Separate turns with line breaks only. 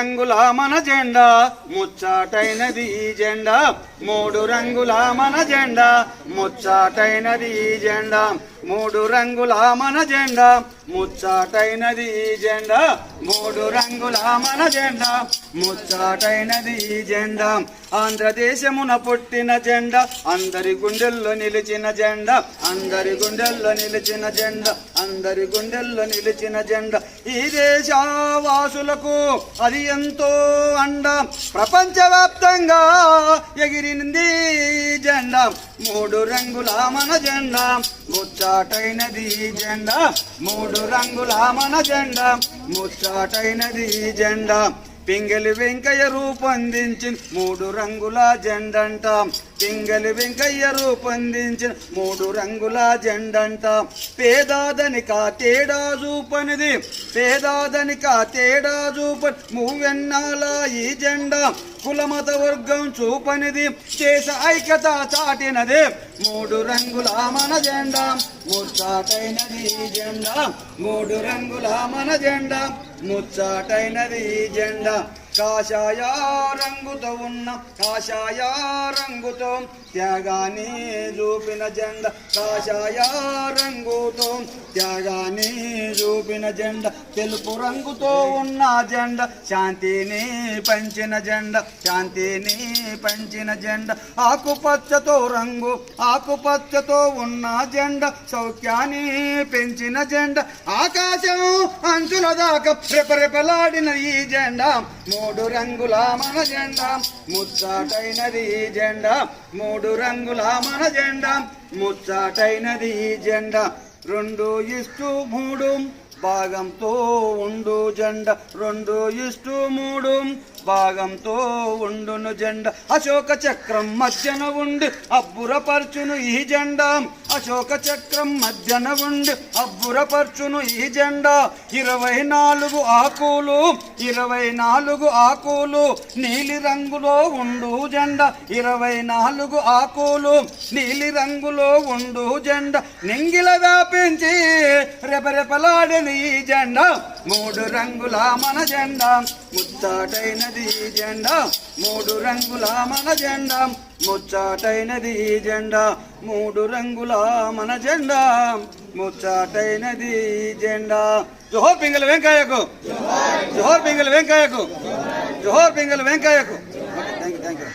రంగుల మన జెండా ముచ్చాటైనది ఈ జెండా. మూడు రంగుల మన జెండా ముచ్చాటైనది ఈ జెండా. మూడు రంగుల మన జెండా ముచ్చాటైనది ఈ జెండా. మూడు రంగుల మన జెండా ముచ్చాటైనది ఈ జెండా. ఆంధ్రదేశమున పుట్టిన జెండా అందరి గుండెల్లో నిలిచిన జెండా. అందరి గుండెల్లో నిలిచిన జెండా అందరి గుండెల్లో నిలిచిన జెండా. ఈ దేశవాసులకు అది ఎంతో అండ. ప్రపంచవ్యాప్తంగా ఎగిరింది ఈ జెండా. మూడు రంగుల మన జెండా ముచ్చాటైనది ఈ జెండా. మూడు రంగుల మన జెండా. ముచ్చాటైనది జెండా. పింగలి వెంకయ్య రూపొందించింది మూడు రంగుల జెండంట. పింగలి వెంకయ్య రూపొందించిన మూడు రంగుల జెండంట. పేదాదనిక తేడా చూపనిది. పేదాదనిక తేడా చూప మూవెన్నాల ఈ జెండా. కులమత వర్గం చూపనిది. దేశ ఐక్యత చాటినది. మూడు రంగుల మన జెండా. ముచ్చాటైనది ఈ జెండా. మూడు రంగుల మన జెండా. ముచ్చాటైనది ఈ జెండా. కాషాయ రంగుతో ఉన్న కాషాయ రంగుతో త్యాగాన్ని చూపిన జెండ. కాషాయ రంగుతో త్యాగాన్ని చూపిన జెండ. తెలుపు రంగుతో ఉన్న జెండ. శాంతిని పంచిన జెండ. శాంతిని పంచిన జెండ. ఆకుపచ్చతో రంగు ఆకుపచ్చతో ఉన్న జెండ. సౌఖ్యాన్ని పెంచిన జెండ. ఆకాశం అంచుల దాకా రెపరెపలాడిన ఈ జెండా. మూడు రంగుల మన జెండా ముచ్చాటైనది ఈ జెండా. మూడు రంగుల మన జెండా ముచ్చాటైనది ఈ జెండా. రెండు ఇస్తూ మూడు భాగంతో ఉండు జెండా. రెండు ఇష్టు మూడు భాగంతో ఉండును జెండా. అశోక చక్రం మధ్యన ఉండి అబ్బురపరచును ఈ జెండా. అశోక చక్రం మధ్యన ఉండి అబ్బురపరచును ఈ జెండా. ఇరవై నాలుగు ఆకులు ఇరవై నాలుగు ఆకులు నీలి రంగులో ఉండు జెండా. ఇరవై నాలుగు ఆకులు నీలి రంగులో ఉండు జెండా. నింగిల వ్యాపించి రెపరెపలాడిన ఈ జెండా. మూడు రంగుల మన జెండా. ముచ్చటైనది ఈ జెండా మూడు రంగుల మన జెండా ముచ్చటైనది ఈ జెండా మూడు రంగుల మన జెండా ముచ్చటైనది ఈ జెండా. జోహర్ పింగళ వెంకయ్యకు జోహర్ పింగళ వెంకయ్యకు జోహర్ పింగళ వెంకయ్యకు.